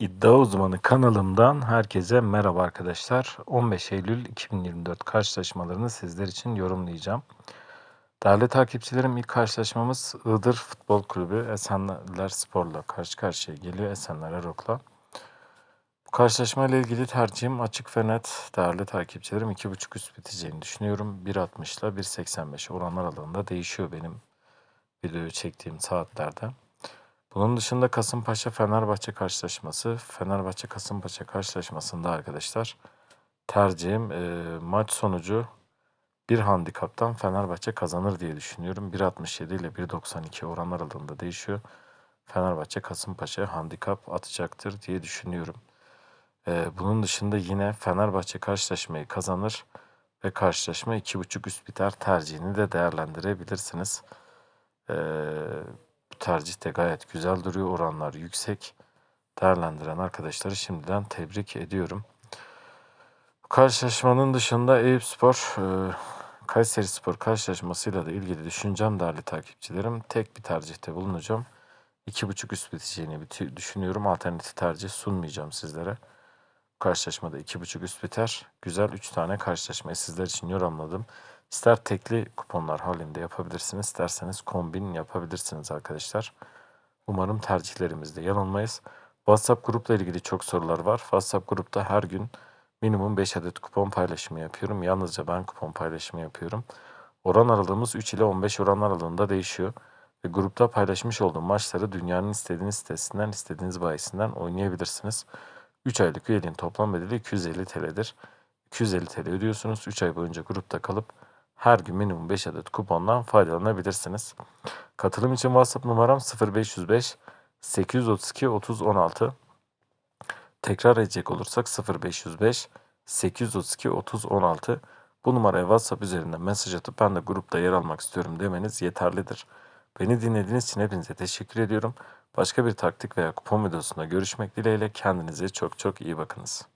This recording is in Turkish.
İddia Uzmanı kanalımdan herkese merhaba arkadaşlar. 15 Eylül 2024 karşılaşmalarını sizler için yorumlayacağım. Değerli takipçilerim ilk karşılaşmamız Iğdır Futbol Kulübü Esenler Spor'la karşı karşıya geliyor Esenler Erok'la. Bu karşılaşma ile ilgili tercihim açık ve net değerli takipçilerim 2.5 üst biteceğini düşünüyorum. 1.60 ile 1.85 oranlar aralığında değişiyor benim videoyu çektiğim saatlerde. Bunun dışında Kasımpaşa Fenerbahçe karşılaşması. Fenerbahçe Kasımpaşa karşılaşmasında arkadaşlar tercihim e, maç sonucu bir handikaptan Fenerbahçe kazanır diye düşünüyorum. 1.67 ile 1.92 oran aralığında değişiyor. Fenerbahçe Kasımpaşa handikap atacaktır diye düşünüyorum. E, bunun dışında yine Fenerbahçe karşılaşmayı kazanır ve karşılaşma 2.5 üst biter tercihini de değerlendirebilirsiniz. Bu tercih de gayet güzel duruyor. Oranlar yüksek. Değerlendiren arkadaşları şimdiden tebrik ediyorum. Karşılaşmanın dışında Eyüp Spor, e, Kayseri Spor karşılaşmasıyla da ilgili düşüneceğim değerli takipçilerim. Tek bir tercihte bulunacağım. 2.5 üst biteceğini düşünüyorum. Alternatif tercih sunmayacağım sizlere. Bu karşılaşmada 2.5 üst biter. Güzel 3 tane karşılaşmayı sizler için yorumladım. İster tekli kuponlar halinde yapabilirsiniz, isterseniz kombin yapabilirsiniz arkadaşlar. Umarım tercihlerimizde yanılmayız. WhatsApp grupla ilgili çok sorular var. WhatsApp grupta her gün minimum 5 adet kupon paylaşımı yapıyorum. Yalnızca ben kupon paylaşımı yapıyorum. Oran aralığımız 3 ile 15 oran aralığında değişiyor. Ve grupta paylaşmış olduğum maçları dünyanın istediğiniz sitesinden, istediğiniz bayisinden oynayabilirsiniz. 3 aylık üyeliğin toplam bedeli 250 TL'dir. 250 TL ödüyorsunuz. 3 ay boyunca grupta kalıp her gün minimum 5 adet kupondan faydalanabilirsiniz. Katılım için WhatsApp numaram 0505 832 30 16. Tekrar edecek olursak 0505 832 30 16. Bu numaraya WhatsApp üzerinden mesaj atıp ben de grupta yer almak istiyorum demeniz yeterlidir. Beni dinlediğiniz için hepinize teşekkür ediyorum. Başka bir taktik veya kupon videosunda görüşmek dileğiyle kendinize çok çok iyi bakınız.